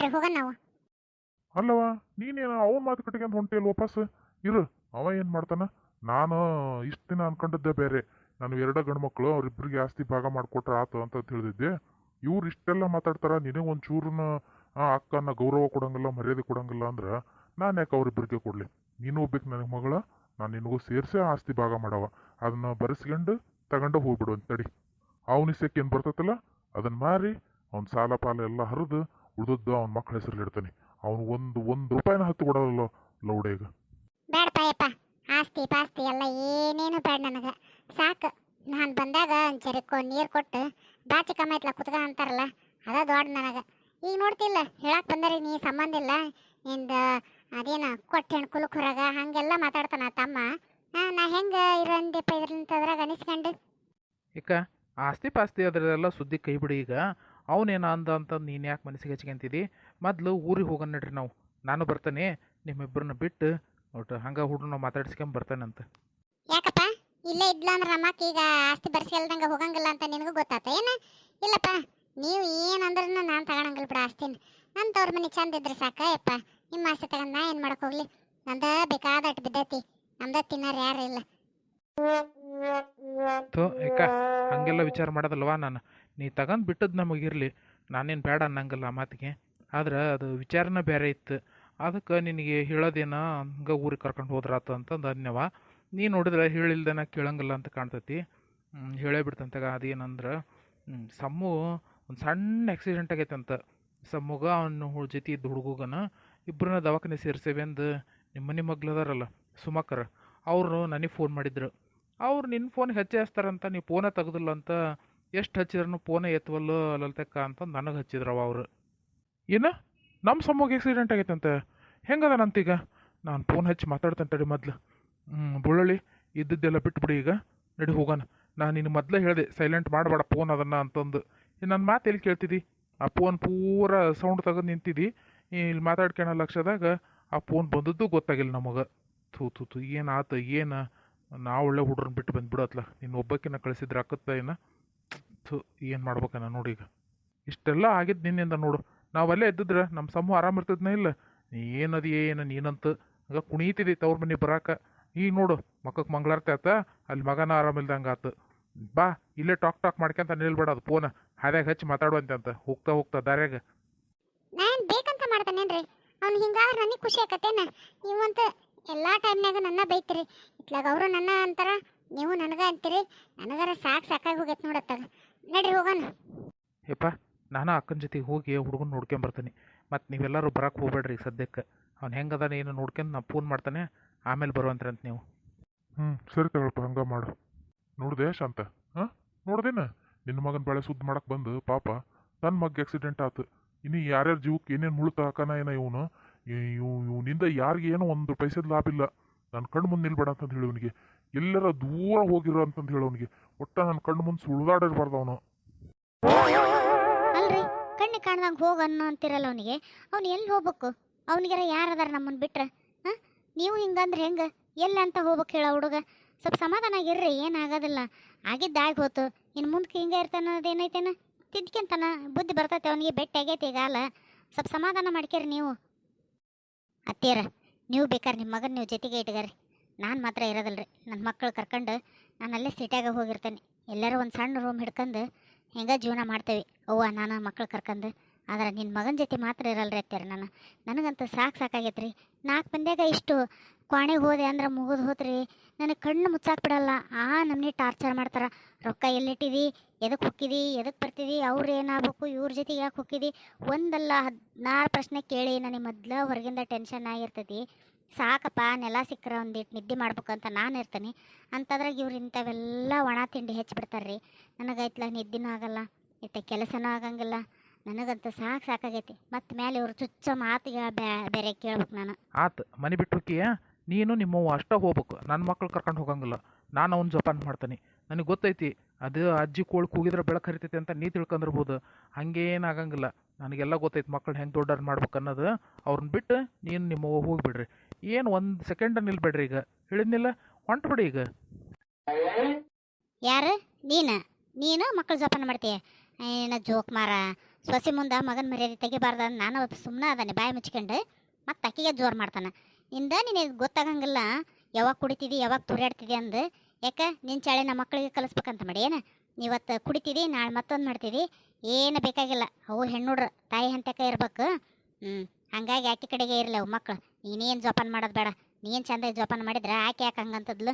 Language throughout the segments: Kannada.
ನಡ್ರಿ ಹೋಗೋಣ ನಾವು. ಅಲ್ಲವ ನೀನೇನು ಅವನ ಮಾತು ಕಟ್ಕೊಂಡ್ ಹೊಂಟಿಯಲ್ಲ ವಾಪಸ್? ಇರು, ಅವ ಏನು ಮಾಡ್ತಾನ? ನಾನು ಇಷ್ಟು ದಿನ ಅನ್ಕೊಂಡಿದ್ದೆ ಬೇರೆ. ನಾನು ಎರಡ ಗಂಡು ಮಕ್ಕಳು ಅವ್ರಿಬ್ರಿಗೆ ಆಸ್ತಿ ಭಾಗ ಮಾಡಿಕೊಟ್ರೆ ಆತು ಅಂತ ತಿಳಿದಿದ್ದೆ. ಇವ್ರು ಇಷ್ಟೆಲ್ಲ ಮಾತಾಡ್ತಾರ, ನಿನಗೆ ಒಂದು ಚೂರನ ಅಕ್ಕನ ಗೌರವ ಕೊಡಂಗಿಲ್ಲ, ಮರ್ಯಾದೆ ಕೊಡಂಗಿಲ್ಲ ಅಂದ್ರೆ ನಾನು ಯಾಕೆ ಅವ್ರಿಬ್ರಿಗೆ ಕೊಡಲಿ? ನೀನು ಒಬ್ಬಕ್ಕೆ ನನಗೆ ಮಗಳ, ನಾನು ನಿನಗೂ ಸೇರಿಸಿ ಆಸ್ತಿ ಭಾಗ ಮಾಡವ. ಅದನ್ನ ಬರೆಸ್ಕೊಂಡು ತಗೊಂಡು ಹೋಗ್ಬಿಡು ಅಂತಡಿ ಅವನಿಸಕ್ಕೆ ಏನು ಬರ್ತೈತಲ್ಲ ಅದನ್ನ ಮಾರಿ, ಅವ್ನ ಸಾಲ ಪಾಲ ಎಲ್ಲ ಹರಿದು ಉಳಿದದ್ದು ಅವ್ನ ಮಕ್ಕಳ ಹೆಸರಲ್ಲಿ ಇಡ್ತಾನೆ. ಅವನು ಒಂದು ಒಂದು ರೂಪಾಯಿನ ಹತ್ತು ಕೊಡಲ್ಲ ಲೌಡೇಗ. ಬೇಡಪ್ಪ ಆಸ್ತಿ ಪಾಸ್ತಿ ಎಲ್ಲ ಏನೇನು ಬೇಡ ನನಗೆ. ಸಾಕು ನಾನು ಬಂದಾಗ ಒಂದು ನೀರು ಕೊಟ್ಟು ಬಾಚಿ ಕಮ್ಮೈತ್ಲ ಕುತ್ಕ ಅಂತಾರಲ್ಲ ಅದ ದೊಡ್ಡ ನನಗೆ. ಈಗ ನೋಡ್ತಿಲ್ಲ ಹೇಳಕ್ ಬಂದರೆ ನೀ ಸಂಬಂಧ ಇಲ್ಲ. ನಿಂದ ಅದೇನ ಕೊಟ್ಟು ಹೆಣ್ಣು ಕುಲಕ್ ಹೊರಗ ಹಂಗೆಲ್ಲ ಮಾತಾಡ್ತಾನ ತಮ್ಮ. ನಾ ಹೆಂಗೆ ಇರಂದಪ್ಪ ಇದ್ರಂತದ್ರಾಗ ಅನಿಸ್ಕೊಂಡು ಈಗ ಆಸ್ತಿ ಪಾಸ್ತಿ ಅದರೆಲ್ಲ ಸುದ್ದಿ ಕೈ ಬಿಡಿ ಈಗ. ಅವನೇನ ಅಂದ ಅಂತ ನೀನು ಯಾಕೆ ಮನಸ್ಸಿಗೆ ಹಚ್ಕೊಂತಿದ್ದಿ ಮೊದಲು ಊರಿಗೆ ಹೋಗೋಣ ನಡ್ರಿ ನಾವು. ನಾನು ಬರ್ತಾನೆ, ನಿಮ್ಮಿಬ್ಬರನ್ನ ಬಿಟ್ಟು ಒಟ್ಟು ಹಂಗೆ ಹುಡುಗನ ಮಾತಾಡ್ಸ್ಕೊಂಡ್ ಅಂತ. ಯಾಕಪ್ಪ? ಇಲ್ಲೇ ಇದ್ಲ ಅಂದ್ರೆ ನಮ್ಮಕ್ಕ ಈಗ ಆಸ್ತಿ ಬರ್ಸ್ಕೊಳ್ದಂಗೆ ಹೋಗಂಗಿಲ್ಲ ಅಂತ ನಿನಗೂ ಗೊತ್ತಾತ ಏನ? ಇಲ್ಲಪ್ಪ, ನೀವು ಏನಂದ್ರೂ ನಾನು ತಗೊಳಂಗಿಲ್ಲ ಬಿಡ ಆಸ್ತಿನ. ನನ್ನ ತವ್ರ ಮನೆ ಚಂದ ಇದ್ರೆ ಸಾಕ, ಯಪ್ಪ. ನಿಮ್ಮ ಆಸ್ತಿ ತಗೊಂಡ್ ನಾ ಏನು ಮಾಡಕ್ ಹೋಗ್ಲಿ? ನಂದ ಬೇಕಾದಟ್ಟು ಬಿದ್ದೈತಿ. ನಮ್ದ ತಿನ್ನೋರು ಯಾರು ಇಲ್ಲ. ಥೋ ಏಕ, ಹಾಗೆಲ್ಲ ವಿಚಾರ ಮಾಡೋದಲ್ವಾ ನಾನು? ನೀ ತಗೊಂಡು ಬಿಟ್ಟದ್ದು ಇರಲಿ. ನಾನೇನು ಬೇಡ ಅನ್ನಂಗಿಲ್ಲ ಮಾತಿಗೆ. ಆದ್ರೆ ಅದು ವಿಚಾರನ ಬೇರೆ ಇತ್ತು. ಅದಕ್ಕೆ ನಿನಗೆ ಹೇಳೋದೇನ ಹಂಗೆ ಊರಿಗೆ ಕರ್ಕೊಂಡು ಹೋದ್ರಾತ ಅಂತಂದು ಅನ್ಯವ. ನೀ ನೋಡಿದ್ರೆ ಹೇಳಿಲ್ದೇನ ಕೇಳಂಗಿಲ್ಲ ಅಂತ ಕಾಣ್ತೈತಿ. ಹೇಳೇ ಬಿಡ್ತಂತಾಗ ಅದೇನಂದ್ರೆ ಸಮ್ಮು ಒಂದು ಸಣ್ಣ ಆಕ್ಸಿಡೆಂಟ್ ಆಗೈತೆ ಅಂತ. ಸಮ್ಮುಗ ಅವನ ಜೊತೆ ಇದ್ದ ಹುಡುಗನ ಇಬ್ಬರನ್ನ ದವಾಖಾನೆ ಸೇರಿಸೇವೆ ಅಂದು ನಿಮ್ಮ ಮನೆ ಸುಮಕ್ಕರ ಅವರು ನನಗೆ ಫೋನ್ ಮಾಡಿದ್ರು. ಅವ್ರು ನಿನ್ನ ಫೋನ್ ಹಚ್ಚಿ ಹಚ್ತಾರಂತ ನೀವು ಫೋನೇ ತೆಗ್ದಿಲ್ಲ ಅಂತ ಎಷ್ಟು ಹಚ್ಚಿದ್ರೂ ಫೋನೇ ಎತ್ತವಲ್ಲ ಲಲಿತಕ್ಕ ಅಂತ ನನಗೆ ಹಚ್ಚಿದ್ರವ ಅವರು. ಏನು? ನಮ್ಮ ಸಮ್ಮಗೆ ಆಕ್ಸಿಡೆಂಟ್ ಆಗೈತಂತೆ. ಹೆಂಗದನಂತೀಗ? ನಾನು ಫೋನ್ ಹಚ್ಚಿ ಮಾತಾಡ್ತೇನೆ ತಡಿ ಮೊದ್ಲು. ಬುಳ್ಳಳ್ಳಿ, ಇದ್ದದ್ದೆಲ್ಲ ಬಿಟ್ಬಿಡಿ ಈಗ. ನಡಿ ಹೋಗೋಣ. ನಾನು ನಿನ್ನ ಮೊದಲೇ ಹೇಳಿದೆ ಸೈಲೆಂಟ್ ಮಾಡಬೇಡ ಫೋನ್ ಅದನ್ನು ಅಂತಂದು. ನನ್ನ ಮಾತು ಎಲ್ಲಿ ಕೇಳ್ತಿದ್ದಿ ಆ ಫೋನ್ ಪೂರ ಸೌಂಡ್ ತೆಗೆದು ನಿಂತಿದ್ದಿ ಇಲ್ಲಿ ಮಾತಾಡ್ಕೊಳ ಲಕ್ಷದಾಗ ಆ ಫೋನ್ ಬಂದದ್ದು ಗೊತ್ತಾಗಿಲ್ಲ ನಮಗೆ. ಥೂ ಥೂ ಥೂ ಏನು ಆತು ಏನು? ನಾ ಒಳ್ಳೆ ಹುಡ್ರನ್ನ ಬಿಟ್ಟು ಬಂದ್ಬಿಡತ್ಲ. ನೀನು ಒಬ್ಬಕ್ಕಿನ ಕಳಿಸಿದ್ರೆ ಆಕತ್ತ ಏನ ಥು, ಏನು ಮಾಡ್ಬೇಕನ್ನ ನೋಡಿ ಈಗ. ಇಷ್ಟೆಲ್ಲ ಆಗಿದ್ದು ನಿನ್ನಿಂದ ನೋಡು. ನಾವಲ್ಲೇ ಇದ್ದಿದ್ರೆ ನಮ್ಮ ಸಮೂಹ ಆರಾಮ ಇರ್ತಿದ್ನ ಇಲ್ಲ? ನೀ ಏನದಿ ಏನು ನೀನಂತ. ಹಂಗ ಕುಣೀತಿದ್ದೆ ತವ್ರ ಮನೆ ಬರಾಕ. ಈಗ ನೋಡು ಮಕ್ಕಕ್ಕೆ ಮಂಗಳಾರತಿ ಆತ, ಅಲ್ಲಿ ಮಗನ ಆರಾಮಿಲ್ದಂಗೆ ಆತು. ಬಾ, ಇಲ್ಲೇ ಟಾಕ್ ಟಾಕ್ ಮಾಡ್ಕೊಂತ ನಿಲ್ಬೇಡ ಅದು ಫೋನ್ ಹಾದ್ಯಾಗ ಹಚ್ಚಿ ಮಾತಾಡುವಂತೆ ಅಂತ. ಹೋಗ್ತಾ ಹೋಗ್ತಾ ದಾರ್ಯಾಗ. ನಾನು ಬೇಕಂತ ಮಾಡ್ತಾನೇನ್ರಿ? ಅವ್ನು ಹಿಂಗಾದ್ರೆ ನನಗೆ ಖುಷಿ ಆಕತ್ತೇನ? ನೀವಂತ ಎಲ್ಲ ಟೈಮ್ನಾಗ ನನ್ನ ಬೈತೀರಿ. ಇತ್ಲಾಗ ಅವರು ನನ್ನ ಅಂತಾರ ನೀವು ನನಗ ಅಂತೀರಿ ನನಗಾರ ಸಾಕು ಸಾಕಾಗಿ ಹೋಗೈತೆ ನೋಡತ್ತಾಗ ನಡ್ರಿ ಹೋಗೋಣ. ಯಪ್ಪ ನಾನು ಅಕ್ಕನ ಜೊತೆ ಹೋಗಿ ಹುಡುಗನ ನೋಡ್ಕೊಂಬರ್ತೀನಿ ಮತ್ತು ನೀವೆಲ್ಲರೂ ಬರಕ್ಕೆ ಹೋಗ್ಬೇಡ್ರಿ ಈಗ ಸದ್ಯಕ್ಕೆ. ಅವ್ನು ಹೆಂಗದಾನ ಏನು ನೋಡ್ಕೊಂಡು ನಾನು ಫೋನ್ ಮಾಡ್ತಾನೆ ಆಮೇಲೆ ಬರುವಂತ್ರಂತ ನೀವು. ಹ್ಞೂ ಸರಿ ತಗೊಳಪ್ಪ ಹಂಗೆ ಮಾಡು. ನೋಡಿದೆ ಶಾಂತ? ಹಾಂ? ನೋಡ್ದೇನ? ನಿನ್ನ ಮಗನ ಬೆಳೆ ಸುದ್ದಿ ಮಾಡಕ್ಕೆ ಬಂದು ಪಾಪ. ತನ್ನ ಮಗ ಆಕ್ಸಿಡೆಂಟ್ ಆತು. ಇನ್ನು ಯಾರ್ಯಾರ ಜೀವಕ್ಕೆ ಏನೇನು ಮುಳುತ ಹಾಕನ ಏನೋ ಇವನು? ಇವ್ ಇವನಿಂದ ಯಾರಿಗೆ ಏನೋ ಒಂದು ಪೈಸದ ಲಾಭ ಇಲ್ಲ. ನನ್ನ ಕಣ್ಣು ಮುಂದೆ ನಿಲ್ಬೇಡ ಅಂತಂದು ಅವನಿಗೆ. ಎಲ್ಲರ ದೂರ ಹೋಗಿರೋ ಅಂತಂದು ಹೇಳಿ ಅವನಿಗೆ. ಒಟ್ಟ ನನ್ನ ಕಣ್ಣು ಮುಂದೆ ಸುಳ್ದಾಡಿರ್ಬಾರ್ದು ಅವನು. ಅಲ್ರಿ, ಕಣ್ಣಿ ಕಾಣ್ದಂಗೆ ಹೋಗು ಅನ್ನೋ ಅಂತಿರಲ್ಲ ಅವನಿಗೆ. ಅವ್ನು ಎಲ್ಲಿ ಹೋಗ್ಬೇಕು? ಅವನಿಗಾರ ಯಾರದಾರ ನಮ್ಮನ್ನ ಬಿಟ್ರೆ? ಹಾ? ನೀವು ಹಿಂಗಂದ್ರೆ ಹೆಂಗ? ಎಲ್ಲ ಅಂತ ಹೋಗ್ಬೇಕು ಹೇಳ ಹುಡುಗ. ಸ್ವಲ್ಪ ಸಮಾಧಾನ ಆಗಿರ್ರಿ ಏನಾಗೋದಿಲ್ಲ ಆಗಿದ್ದಾಗಿ ಹೋತು. ಇನ್ನು ಮುಂದಕ್ಕೆ ಹಿಂಗೆ ಇರ್ತಾನ ಅದೇನೈತೇನ? ತಿದ್ಕೊಂತಾನ. ಬುದ್ಧಿ ಬರ್ತೈತೆ ಅವನಿಗೆ, ಬೆಟ್ಟ ಆಗೈತೆ ಈಗ ಅಲ್ಲ. ಸ್ವಲ್ಪ ಸಮಾಧಾನ ಮಾಡ್ಕೇರಿ ನೀವು. ಅತ್ತೇರ ನೀವು ಬೇಕಾರೆ ನಿಮ್ಮ ಮಗನ ನೀವು ಜೊತೆಗೆ ಇಟ್ಗಾರಿ. ನಾನು ಮಾತ್ರ ಇರೋದಿಲ್ಲ ರೀ ನನ್ನ ಮಕ್ಕಳು ಕರ್ಕೊಂಡು ನಾನು ಅಲ್ಲೇ ಸಿಟಿಯಾಗ ಹೋಗಿರ್ತೇನೆ. ಎಲ್ಲರೂ ಒಂದು ಸಣ್ಣ ರೂಮ್ ಹಿಡ್ಕೊಂಡು ಹೆಂಗ ಜೀವನ ಮಾಡ್ತೇವೆ. ಅವ್ವ, ನಾನು ಮಕ್ಳು ಕರ್ಕಂದು ಆದ್ರೆ ನಿನ್ನ ಮಗನ ಜೊತೆ ಮಾತ್ರ ಇರಲ್ರಿ ಅತ್ಯಾರ ನಾನು. ನನಗಂತ ಸಾಕು ಸಾಕಾಗೈತೆ ರೀ ನಾಲ್ಕು ಬಂದಾಗ ಇಷ್ಟು ಕ್ವಾಣೆಗೆ ಹೋದೆ ಅಂದ್ರೆ ಮುಗಿದು ಹೋತ್ರಿ. ನನಗೆ ಕಣ್ಣು ಮುಚ್ಚಾಕ್ ಬಿಡಲ್ಲ. ಆ ನಮ್ಮನೆ ಟಾರ್ಚರ್ ಮಾಡ್ತಾರೆ. ರೊಕ್ಕ ಎಲ್ಲಿಟ್ಟಿದಿ? ಎದಕ್ಕೆ ಹೊಕ್ಕಿದಿ? ಎದಕ್ಕೆ ಬರ್ತಿದಿ? ಅವ್ರು ಏನಾಗಬೇಕು? ಇವ್ರ ಜೊತೆಗೆ ಯಾಕೆ ಹೊಕ್ಕಿದಿ? ಒಂದಲ್ಲ ಹದಿನಾರು ಪ್ರಶ್ನೆ ಕೇಳಿ ನನಗೆ ಮೊದ್ಲು ಹೊರಗಿಂದ ಟೆನ್ಷನ್ ಆಗಿರ್ತೈತಿ. ಸಾಕಪ್ಪ, ನೆಲ ಸಿಕ್ಕರೆ ಒಂದಿಟ್ಟು ನಿದ್ದೆ ಮಾಡ್ಬೇಕಂತ ನಾನು ಇರ್ತೀನಿ. ಅಂಥದ್ರಾಗ ಇವ್ರು ಇಂಥವೆಲ್ಲ ಒಣ ತಿಂಡಿ ಹೆಚ್ಚಿಬಿಡ್ತಾರೆ ರೀ ನನಗೈತ್ಲ ನಿದ್ದೆನೂ ಆಗಲ್ಲ. ಇತ್ತ ಕೆಲಸನೂ ಆಗಂಗಿಲ್ಲ. ನನಗಂತೂ ಸಾಕು ಸಾಕಾಗೈತಿ. ಮತ್ತೆ ಮೇಲೆ ಇವ್ರು ಚುಚ್ಚ ಮಾತಿಗೆ ಬೇರೆ ಕೇಳ್ಬೇಕು ನಾನು. ಆತು ಮನೆ ಬಿಟ್ಟು ನೀನು ನಿಮ್ಮವ್ವ ಅಷ್ಟ ಹೋಗ್ಬೇಕು. ನನ್ನ ಮಕ್ಳು ಕರ್ಕೊಂಡು ಹೋಗಂಗಿಲ್ಲ. ನಾನು ಅವ್ನ ಜೋಪಾನ ಮಾಡ್ತೀನಿ. ನನಗೆ ಗೊತ್ತೈತಿ ಅದು ಅಜ್ಜಿ ಕೋಳಿ ಕೂಗಿದ್ರೆ ಬೆಳಕು ಹರಿತೈತಿ ಅಂತ ನೀ ತಿಳ್ಕೊಂಡಿರ್ಬೋದು ಹಂಗೇನು ಆಗಂಗಿಲ್ಲ. ನನಗೆಲ್ಲ ಗೊತ್ತೈತಿ ಮಕ್ಕಳು ಹೆಂಗೆ ದೊಡ್ಡವ್ರು ಮಾಡ್ಬೇಕು ಅನ್ನೋದು. ಅವ್ರನ್ನ ಬಿಟ್ಟು ನೀನು ನಿಮ್ಮ ಹೋಗಿಬಿಡ್ರಿ. ಏನು ಒಂದು ಸೆಕೆಂಡ್ ನಿಲ್ಬೇಡ್ರಿ ಈಗ. ಹೇಳಿದ್ನಿಲ್ಲ? ಹೊಂಟ್ಬಿಡಿ ಈಗ. ಯಾರು? ನೀನು? ನೀನು ಮಕ್ಕಳು ಜೋಪಾನ ಮಾಡ್ತೀಯ? ಏನ ಜೋಕ್ ಮಾರ? ಸೊಸೆ ಮುಂದೆ ಮಗನ ಮರ್ಯಾದೆ ತೆಗಿಬಾರ್ದು ಅಂತ ನಾನು ಸುಮ್ಮನೆ ಅದಾನೆ ಬಾಯಿ ಮುಚ್ಕೊಂಡು ಮತ್ತೆ ಅಕ್ಕಿಗೆ ಜೋರು ಮಾಡ್ತಾನೆ. ಇಂದ ನಿನಗೆ ಗೊತ್ತಾಗಂಗಿಲ್ಲ, ಯಾವಾಗ ಕುಡಿತಿದಿ, ಯಾವಾಗ ತುರ್ಯಾಡ್ತಿದಿ ಅಂದು. ಯಾಕೆ? ನಿನ್ನ ಚಾಳಿ ನಮ್ಮ ಮಕ್ಕಳಿಗೆ ಕಲಿಸ್ಬೇಕಂತ ಮಾಡಿ ಏನು? ಇವತ್ತು ಕುಡಿತಿದಿ, ನಾಳೆ ಮತ್ತೊಂದು ಮಾಡ್ತಿದಿ. ಏನು ಬೇಕಾಗಿಲ್ಲ. ಅವು ಹೆಣ್ಣುಡ್ರು, ತಾಯಿ ಹಂತಕ್ಕೆ ಇರ್ಬೇಕು. ಹ್ಞೂ ಹಂಗಾಗಿ ಆಕೆ ಕಡೆಗೆ ಇರಲಿ ಅವು ಮಕ್ಕಳು ನೀನೇನು ಜೋಪಾನ ಮಾಡೋದು ಬೇಡ. ನೀನು ಚಂದ ಜೋಪಾನ ಮಾಡಿದ್ರೆ ಆಕೆ ಯಾಕೆ ಹಂಗಂತದ್ಲು?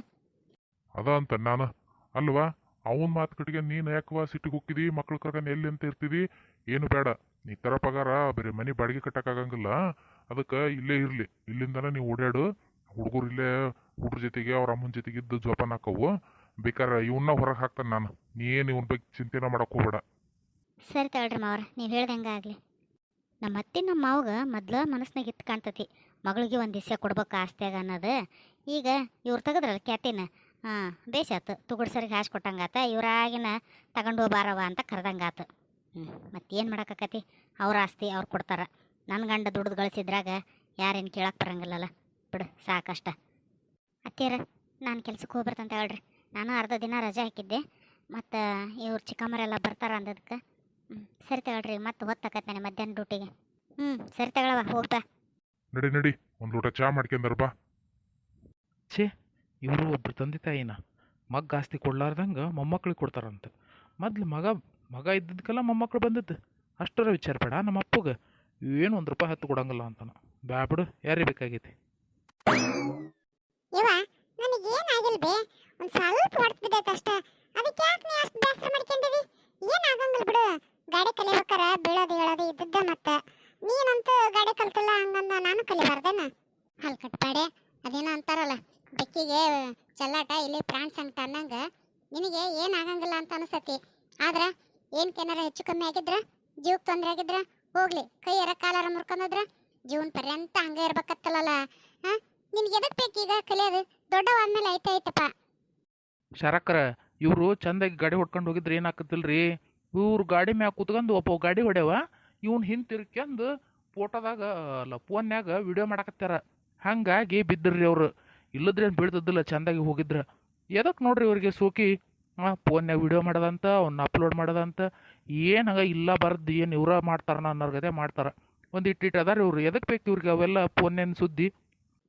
ಅದ ಅಂತ ನಾನು. ಅಲ್ವಾ? ಅವನ ಮಾತು ಕಟ್ಟಿಗೆ ನೀನು ಯಾಕವ ಸಿಟ್ಟಿಗೆ ಹೋಗಿದಿ ಮಕ್ಳು ಕರ್ಕೊಂಡು ಎಲ್ಲಿ ಅಂತ ಇರ್ತಿದಿ? ಏನು ಬೇಡ. ನೀ ತರ ಪಗಾರ, ಬರೀ ಮನೆ ಬಾಡಿಗೆ ಕಟ್ಟಕ್ಕಾಗಂಗಿಲ್ಲ ಅದಕ್ಕೆ ಇಲ್ಲೇ ಇರಲಿ. ಇಲ್ಲಿಂದನೇ ನೀವು ಓಡಾಡು. ಹುಡುಗರು ಇಲ್ಲೇ, ಹುಡ್ರ ಜೊತೆಗೆ, ಅವ್ರ ಅಮ್ಮನ ಜೊತೆಗೆ ಇದ್ದು ಜೋಪಾನ ಹಾಕವು. ಬೇಕಾರೆ ಇವನ್ನ ಹೊರಗೆ ಹಾಕ್ತಾನೆ ನಾನು. ನೀ ಏನು ಇವನ ಬಗ್ಗೆ ಚಿಂತೆನ ಮಾಡಕ್ ಹೋಗ್ಬೇಡ. ಸರಿ ತಗೊಳ್ರಿ ಮಾವ್ರ. ನೀವು ಹೇಳ್ದಂಗೆ ಆಗಲಿ. ನಮ್ಮ ಅತ್ತೆ ನಮ್ಮ ಮಾವಗ ಮೊದ್ಲು ಮನಸ್ನಾಗ ಇತ್ತು ಕಾಣ್ತತಿ. ಮಗಳಿಗೆ ಒಂದು ದಿವಸ ಕೊಡ್ಬೇಕು ಆಸ್ತಿಯಾಗ ಅನ್ನೋದು. ಈಗ ಇವ್ರು ತೆಗೆದ್ರಲ್ಲ ಕ್ಯಾತಿನ ಹಾಂ ಬೇಸಾತು ತುಗುಡ್ ಸರಿ ಹಾಸಿ ಕೊಟ್ಟಂಗಾತ ಇವರಾಗಿನ ತಗೊಂಡು ಬಾರವ ಅಂತ ಕರೆದಂಗಾತು ಹ್ಞೂ ಮತ್ತೇನು ಮಾಡೋಕ್ಕಾಕತಿ? ಅವ್ರ ಆಸ್ತಿ ಅವ್ರು ಕೊಡ್ತಾರ. ನನ್ನ ಗಂಡ ದುಡ್ದು ಗಳಿಸಿದ್ರಾಗ ಯಾರೇನು ಕೇಳಕ್ಕೆ ಬರಂಗಿಲ್ಲಲ್ಲ ಬಿಡು ಸಾಕಷ್ಟ. ಅತ್ತೀರ ನಾನು ಕೆಲ್ಸಕ್ಕೆ ಹೋಗ್ಬರ್ತಂತ ಹೇಳ್ರಿ. ನಾನು ಅರ್ಧ ದಿನ ರಜೆ ಹಾಕಿದ್ದೆ. ಮತ್ತು ಇವ್ರು ಚಿಕ್ಕಮ್ಮರೆಲ್ಲ ಬರ್ತಾರ ಅಂದದಕ್ಕೆ ಹ್ಞೂ ಸರಿ ತಗೊಳ್ರಿ ಮತ್ತೆ ಹೊತ್ತಾಕತ್ತಾನೆ ಮಧ್ಯಾಹ್ನ ಡ್ಯೂಟಿಗೆ. ಹ್ಞೂ ಸರಿ ತಗೊಳವ ಹೋಗ್ತಾ ನಡಿ ನಡಿ. ಒಂದು ಲೋಟ ಚಹಾ ಮಾಡ್ಕೊಂಡ್ರಪ್ಪ ಬಾ. ಇವರು ಒಬ್ರು ತಂದೆ ತಾಯಿನ ಮಗ್ ಆಸ್ತಿ ಕೊಡ್ಲಾರ್ದಂಗೆ ಮೊಮ್ಮಕ್ಳಿಗೆ ಕೊಡ್ತಾರಂತ. ಮೊದ್ಲು ಮಗ ಮಗ ಇದ್ದದಕ್ಕೆಲ್ಲ ಮೊಮ್ಮಕ್ಳು ಬಂದದ್ದು. ಅಷ್ಟರ ವಿಚಾರ ಬೇಡ, ನಮ್ಮ ಅಪ್ಪಗೆ ಏನು ಒಂದು ರೂಪಾಯಿ ಹತ್ತು ಕೊಡಂಗಿಲ್ಲ ಅಂತಾನ. ಬ್ಯಾಬಿಡು ಯಾರಿಗೆ ಬೇಕಾಗೈತಿ? ಇವ ನನಗೇನಾಗಿಲ್ಲ ಬೇ? ಒಂದು ಸ್ವಲ್ಪ ಹೊಡ್ತು ಬಿದ್ದೈತೆ ಅಷ್ಟ. ಅದಕ್ಕೆ ಯಾಕೆ ನೀ ಅಷ್ಟು ಬೇಸರ ಮಾಡ್ಕೊಂಡಿದಿ? ಏನಾಗಂಗಿಲ್ಲ ಬಿಡು. ಗಾಡಿ ಕಲಿಬೇಕಾರ ಬೀಳೋದು ಹೇಳೋದು ಇದ್ದದ್ದ ಮತ್ತೆ. ನೀನಂತೂ ಗಾಡಿ ಕಲ್ತಿಲ್ಲ ಹಂಗಂದ ನಾನು ಕಲಿಬಾರ್ದೇನ? ಹಲ್ ಕಟ್ಪಾಡೆ ಅದೇನೋ ಅಂತಾರಲ್ಲ. ಬೆಕ್ಕಿಗೆ ಚಲ್ಲಾಟ, ಇಲ್ಲಿ ಪ್ರಾಣ್ಸ್ ಅಂತ ಅನ್ನಂಗ ನಿನಗೆ ಏನಾಗಂಗಿಲ್ಲ ಅಂತ ಅನಿಸತಿ. ಆದ್ರ ಏನ್ಕೇನಾರ ಹೆಚ್ಚು ಕಮ್ಮಿ ಆಗಿದ್ರ ಜೀವಕ್ಕೆ ತೊಂದರೆ ಆಗಿದ್ರ, ಹೋಗ್ಲಿ ಕೈಯಾರ ಕಾಲಾರ ಮುರ್ಕೊಂಡದ್ರ ಜೀವನ ಪರ್ಯಂತ ಹಂಗೆ ಇರ್ಬೇಕತ್ತಲ್ಲ. ಹಾ? ಎದಕ್ಕೆ ಎದಕ್ ಬೇಕೀಗ ಕಲಿಯೋದು? ದೊಡ್ಡವ ಆದ್ಮೇಲೆ ಐತೆ, ಐತಪ್ಪ. ಇವರು ಚಂದಾಗಿ ಗಾಡಿ ಹೊಡ್ಕೊಂಡು ಹೋಗಿದ್ರೆ ಏನಾಕತ್ತಿಲ್ರಿ? ಇವ್ರು ಗಾಡಿ ಮ್ಯಾಗ ಕುತ್ಕೊಂಡು ಒಬ್ಬ ಗಾಡಿ ಹೊಡೆವ ಇವ್ನು ಹಿಂತಿರ್ಕೊಂಡು ಫೋಟೋದಾಗ, ಅಲ್ಲ, ಫೋನ್ಯಾಗ ವಿಡಿಯೋ ಮಾಡಕತ್ತಾರ. ಹಂಗಾಗಿ ಬಿದ್ದಿರ್ರಿ ಅವ್ರು. ಇಲ್ಲದ್ರೇನು ಬೀಳ್ತದಿಲ್ಲ, ಚಂದಾಗಿ ಹೋಗಿದ್ರೆ. ಎದಕ್ಕೆ ನೋಡ್ರಿ ಇವ್ರಿಗೆ ಸೋಕಿ? ಫೋನ್ನಾಗ ವಿಡಿಯೋ ಮಾಡೋದಂತ, ಅವ್ನ ಅಪ್ಲೋಡ್ ಮಾಡೋದಂತ ಏನಾಗ ಇಲ್ಲ ಬರದ್ದು ಏನು ಇವ್ರ ಮಾಡ್ತಾರ ಅನ್ನೋರ್ಗದೆ ಮಾಡ್ತಾರ. ಒಂದು ಇಟ್ಟಿಟ್ಟು ಅದಾರ ಇವ್ರು ಎದಕ್ಕೆ ಬೇಕು ಇವ್ರಿಗೆ ಅವೆಲ್ಲ ಫೋನ್ಯಾನ ಸುದ್ದಿ?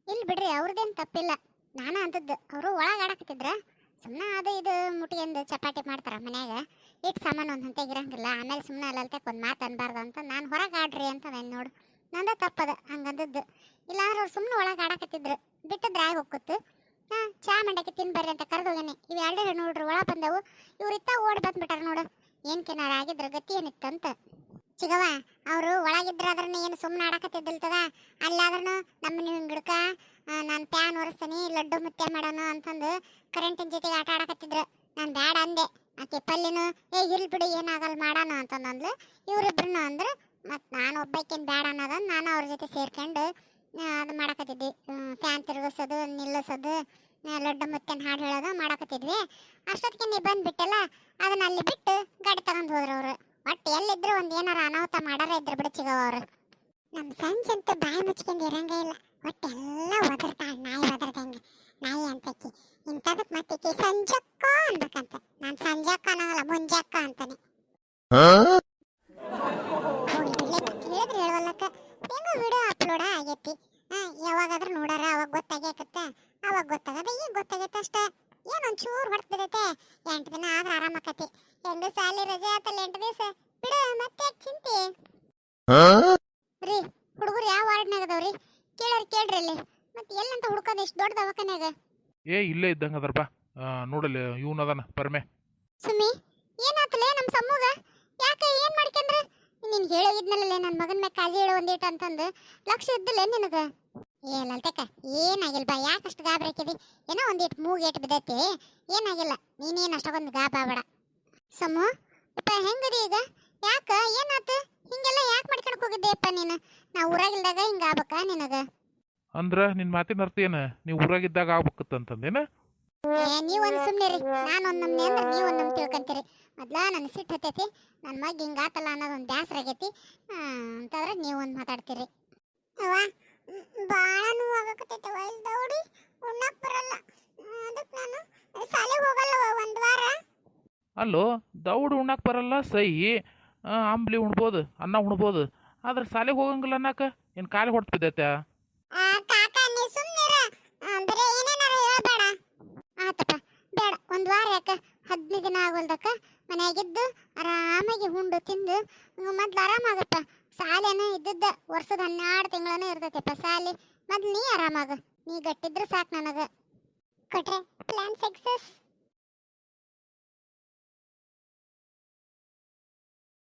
ಇಲ್ಲಿ ಬಿಡ್ರಿ ಅವ್ರದ್ದೇನು ತಪ್ಪಿಲ್ಲ. ನಾನು ಅಂತದ್ದು ಅವರು ಒಳಗೆ ಆಡಕತ್ತಿದ್ರ ಸುಮ್ಮನೆ ಅದು ಇದು ಮುಟ್ಕೊಂಡು ಚಪಾಟಿ ಮಾಡ್ತಾರ ಮನ್ಯಾಗ. ಇಟ್ಟು ಸಾಮಾನು ಒಂದು ಹಂತೆಗೆ ಇರಂಗಿಲ್ಲ, ಆಮೇಲೆ ಸುಮ್ಮನೆ ಅಲ್ಲಲ್ತಕ್ಕೆ ಒಂದು ಮಾತು ಅನ್ಬಾರ್ದು ಅಂತ, ನಾನು ಹೊರಗೆ ಆಡ್ರಿ ಅಂತ ನಾನು ನೋಡು. ನಂದ ತಪ್ಪದ, ಹಂಗಂದದ್ದು. ಇಲ್ಲ ಅವ್ರು ಸುಮ್ಮನೆ ಒಳಗೆ ಆಡಕತ್ತಿದ್ರು. ಆಗಿ ಹೋಗ್ಕೊತ್ತು ಚಾ ಮಂಡಕ್ಕೆ ತಿನ್ ಬರ್ರಿ ಅಂತ ಕರೆದು ಹೋಗ್ಯಾನೆ ಇವು ಎರಡು ನೋಡ್ರಿ ಒಳ ಬಂದವು. ಇವ್ರು ಇತ್ತ ಓಡಿ ಬಂದ್ಬಿಟ್ಟಾರ ನೋಡು. ಏನ್ಕೇನಾರ ಆಗಿದ್ರ ಗತಿ ಏನಿತ್ತಂತ. ಚಿಗವ ಅವರು ಒಳಗಿದ್ರ ಅದ್ರನ್ನ ಏನು ಸುಮ್ಮನೆ ಆಡಕತ್ತಿದ್ದಿಲ್ತದ ಅಲ್ಲಾದ್ರೂ ನಮ್ಮ ನೀವು ಗಿಡಕ ನಾನು ಪ್ಯಾನ್ ಒರೆಸ್ತೀನಿ, ಲಡ್ಡು ಮುತ್ತೆ ಮಾಡೋಣ ಅಂತಂದು ಕರೆಂಟಿನ ಜೊತೆಗೆ ಆಟ ಆಡಕತ್ತಿದ್ರು. ನಾನು ಬ್ಯಾಡ ಅಂದೆ. ಆಕೆ ಪಲ್ಲಿನು, ಏ, ಇರ್ಲಿ ಬಿಡು ಏನಾಗಲ್ಲ ಮಾಡೋಣ ಅಂತಂದ್ಲು ಇವರಿಬ್ರು ಅಂದ್ರೆ, ಮತ್ತು ನಾನು ಒಬ್ಬಾಕಿನ ಬ್ಯಾಡ ಅನ್ನೋದನ್ನು ನಾನು ಅವ್ರ ಜೊತೆ ಸೇರ್ಕೊಂಡು ಅದು ಮಾಡಕತ್ತಿದ್ವಿ. ಫ್ಯಾನ್ ತಿರುಗಿಸೋದು ನಿಲ್ಲಿಸೋದು ಲಡ್ಡ ಮುತ್ತೆನ ಹಾಡು ಹೇಳೋದು ಮಾಡಕತ್ತಿದ್ವಿ. ಅಷ್ಟೊತ್ತಿಗೆ ನೀವು ಬಂದುಬಿಟ್ಟಲ್ಲ ಅದನ್ನ ಅಲ್ಲಿ ಬಿಟ್ಟು ಗಾಡಿ ತಗೊಂಡು ಹೋದ್ರು ಅವರು. ಒಟ್ಟು ಎಲ್ಲಿದ್ರು ಒಂದು ಏನಾರ ಅನಾಹುತ ಮಾಡಾರ ಇದ್ರು ಬಿಡು ಚಿಗವ ಅವರು. ನಮ್ಮ ಸಂಜೆ ಅಂತೂ ಬಾಯಿ ಮುಚ್ಕೊಂಡು ಇರಂಗೇ ಇಲ್ಲ. ಎಲ್ಲ ಒದರ್ತಾಳ ನಾಯಿ ಒದರ್ದಂಗೆ. ನಾಯಿ ಅಂತಕಿ ಇಂಥದಕ್ಕೆ ಮತ್ತೆ ಸಂಜಕ್ಕ ಅನ್ಬೇಕಂತ. ನಾನು ಸಂಜಕ್ಕ ಅನ್ನೋಲ್ಲ ಮುಂಜಕ್ಕ ಅಂತಾನೆ. ಹೇಳಿದ್ರೆ ಹೇಳವಲ್ಲಕ್ಕ. ವಿಡಿಯೋ ಅಪ್ಲೋಡ್ ಆಗೈತಿ. ಹಾ ಯಾವಾಗಾದ್ರೂ ನೋಡಾರ ಅವಾಗ ಗೊತ್ತಾಗ್ಯಾಕತ್ತ. ಅವಾಗ ಗೊತ್ತಾಗದ ಈಗ ಗೊತ್ತಾಗೈತೆ ಅಷ್ಟೇ. ಏನೊಂಚೂರು ಒಂಚೂರು ಹೊಡ್ತದೈತೆ ಎಂಟು ದಿನ ಆದ್ರೆ ಆರಾಮಾಕತಿ ಎಂಟು ಸಾಲಿ ರಜೆ ಆತಲ್ಲ ಎಂಟು ದಿವಸ. ಬಿಡು ಮತ್ತೆ ಯಾಕ್ ಚಿಂತೆ? ರೀ ಹುಡುಗರು ಯಾವ ವಾರ್ಡ್ನಾಗ ಅದಾವ್ರಿ ಕೇಳೋರು ಕೇಳ್ರಿ ಅಲ್ಲಿ. ಮತ್ತೆ ಎಲ್ಲಂತ ಹುಡುಕೋದು ಇಷ್ಟು ದೊಡ್ಡ ದವಾಖಾನ್ಯಾಗ? ಏ ಇಲ್ಲೇ ಇದ್ದಂಗೆ ಅದರ ನೋಡಲ್ಲ ಇವನದಾನ ಪರಮೆ. ಸುಮ್ಮಿ ಏನಾತಲೇ ನಮ್ಮ ಸಮ್ಮುಗ ಯಾಕೆ ಏನ್ ಮಾಡ್ಕೊಂಡ್ರ ನಿನ್ ಹೇಳಿದ್ನಲ್ಲ ನನ್ನ ಮಗನ ಮೇಲೆ ಕಾಜಿ ಹೇಳು ಒಂದಿಟ್ಟು ಅಂತಂದು ಲಕ್ಷ ಇದ್ದಿಲ್ಲ ನಿನಗೆ? ಏ ಲಲ್ತಕ್ಕ, ಏನಾಗಿಲ್ಲ ಬಾ ಅಷ್ಟು ಗಾಬರಿ ಹಾಕಿದಿ ಏನೋ ಒಂದಿಟ್ಟು ಮೂಗೇಟ್ ಬಿದ್ದೈತಿ. ಏನಾಗಿಲ್ಲ, ನೀನೇನು ಅಷ್ಟೊಂದು ಗಾಬಾಬೇಡ ಸಮ್ಮು ಅಪ್ಪ ಹೆಂಗದಿ ಈಗ? ಯಾಕ, ಏನಾತ? ಹಿಂಗೆಲ್ಲ ಯಾಕೆ ಮಾಡ್ಕೊಂಡು ಹೋಗಿದ್ದೆಯಪ್ಪ ನೀನು? ನಾ ಊರಾಗಿಲ್ದಾಗ ಹಿಂಗ ಆಗ್ಬೇಕಾ ನಿನಗ? ಅಂದ್ರೆ ನಿನ್ನ ಮಾತಿನ ಅರ್ಥ ಏನು? ನೀವು ಊರಾಗಿದ್ದಾಗ ಆಗ್ಬೇಕತ್ತಂತಂದೇನ ಏ ನೀವೊಂದು ಸುಮ್ಮನೆ ರೀ ನಾನು ಒಂದು ನಮ್ನೆ ಅಂದ್ರೆ ನೀವು ಒಂದು ನಮ್ ತಿಳ್ಕೊಂತೀರಿ. ಮೊದ್ಲ ನನ್ನ ಸಿಟ್ಟು ಹತ್ತೈತಿ ನನ್ನ ಮಗ ಹಿಂಗಾತಲ್ಲ ಅನ್ನೋದೊಂದು ಬ್ಯಾಸರ ಆಗೈತಿ. ಅಂತಂದ್ರೆ ನೀವು ಒಂದು ಮಾತಾಡ್ತೀರಿ. ಅವ್ವ ಭಾಳ ನೋವಾಗಕತ್ತೈತವ ಇಲ್ಲಿ ದೌಡಿ ಉಣ್ಣಕ್ ಬರಲ್ಲ. ಅದಕ್ಕೆ ನಾನು ಶಾಲೆಗೆ ಹೋಗಲ್ಲ ಒಂದು ವಾರ. ಅಲ್ಲೋ ದೌಡ್ ಉಣ್ಣಕ್ಕೆ ಬರಲ್ಲ ಸೈ. ಆ, ಅಂಬ್ಲಿ ಉಣ್ಬೋದು ಅನ್ನ ಉಣ್ಬೋದು. ಆದ್ರೆ ಸಾಲಿಗೆ ಹೋಗಂಗಿಲ್ಲ ಅನ್ನಕ? ಏನು ಕಾಲಿ ಹೊಡ್ತು ಬಿದ್ದೈತೆ ಆ, ಕಾಕ ನೀ ಸುಮ್ಮನಿರ ಬರೀ ಏನೇನಾರ ಹೇಳ್ಬೇಡ ಆತಪ್ಪ ಬೇಡ ಒಂದು ವಾರ ಯಾಕ? ಹದಿನೈದು ದಿನ ಆಗೋಲ್ದಕ್ಕ? ಮನೆಯಾಗಿದ್ದು ಆರಾಮಾಗಿ ಉಂಡು, ತಿಂದು. ಮೊದ್ಲು ಆರಾಮಾಗಪ್ಪ. ಸಾಲೇನು ಇದ್ದದ್ದ ವರ್ಷದ ಹನ್ನೆರಡು ತಿಂಗಳೂ ಇರ್ತೈತಪ್ಪ ಸಾಲಿ ಮೊದ್ಲು ನೀ ಆರಾಮಾಗ. ನೀ ಗಟ್ಟಿದ್ರೆ ಸಾಕು ನನಗೆ. ಕೊಟ್ರೆ ಪ್ಲಾನ್ ಸಕ್ಸಸ್